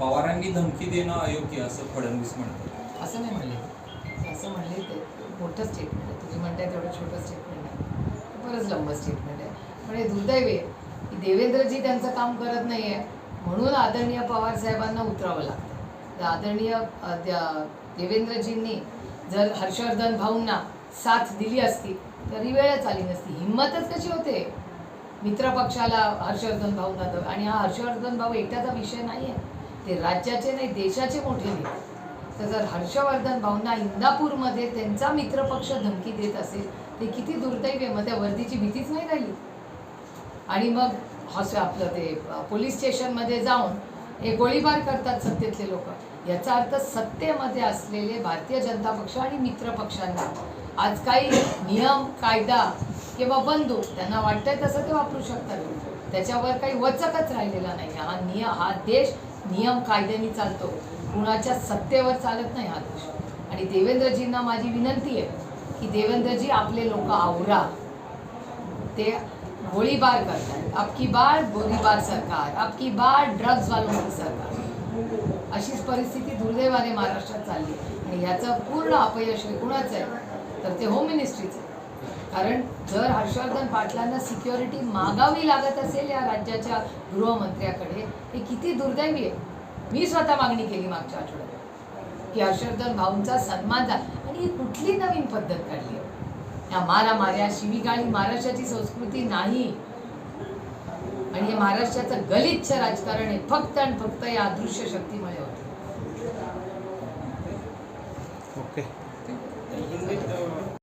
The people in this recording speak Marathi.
पवारांनी धमकी देणं अयोग्य असं फडणवीस म्हणतात. असं नाही म्हणले. असं म्हणले ते मोठं स्टेटमेंट आहे. तुम्ही म्हणताय तेवढं छोटं स्टेटमेंट आहे. बरंच लंब स्टेटमेंट आहे. पण हे दुर्दैवे की देवेंद्रजी त्यांचं काम करत नाही आहे म्हणून आदरणीय पवार साहेबांना उतरावं लागतं. तर आदरणीय देवेंद्रजींनी जर हर्षवर्धन भाऊंना साथ दिली असती तर ही वेळच आली नसती. हिंमतच कशी होते? मित्रपक्षाला हर्षवर्धन भाऊंना द- आणि हा हर्षवर्धन भाऊ एकट्याचा विषय नाही आहे ते राज्याचे नाही देशाचे मोठे नेते. तर जर हर्षवर्धन भाऊंना इंदापूरमध्ये त्यांचा मित्रपक्ष धमकी देत असेल ते किती दुर्दैव आहे. मग त्या वर्दीची भीतीच नाही राहिली. आणि मग हॉस आपलं ते पोलीस स्टेशनमध्ये जाऊन हे गोळीबार करतात सत्तेतले लोक. याचा अर्थ सत्तेमध्ये असलेले भारतीय जनता पक्ष आणि मित्र पक्षांना आज काही नियम कायदा किंवा बंदूक त्यांना वाटतंय तसं ते वापरू शकतात. त्याच्यावर काही वचकच राहिलेला नाही. हा निय हा देश नियम कायद्याने चालतो. कुणाच्या सत्तेवर चालत नाही हा देश आणि देवेंद्रजींना माझी विनंती आहे की देवेंद्रजी आपले लोक आवरा. ते गोळीबार करतात. आपकी बार गोळीबार सरकार. आपकी बार ड्रग्ज वालोंची सरकार. अशीच परिस्थिती दुर्दैवाने महाराष्ट्रात चालली. आणि ह्याचं पूर्ण अपयश कुणाचं आहे? तर ते होम मिनिस्ट्रीचं आहे. कारण जर हर्षवर्धन पाटलांना सिक्युरिटी मागावी लागत असेल या राज्याच्या गृहमंत्र्याकडे हे किती दुर्दैवी आहे? मी स्वतः मागणी केली मागच्या आठवड्यात. की हर्षवर्धन भाऊंचा सन्मान झाला. आणि ही कुठली नवीन पद्धत काढली आहे? या मारामाऱ्या शिवीगाळी महाराष्ट्राची संस्कृती नाही. आणि हे महाराष्ट्राचं गलिच्छ राजकारण आहे. फक्त आणि फक्त या अदृश्य शक्तीमुळे होते. ओके. okay.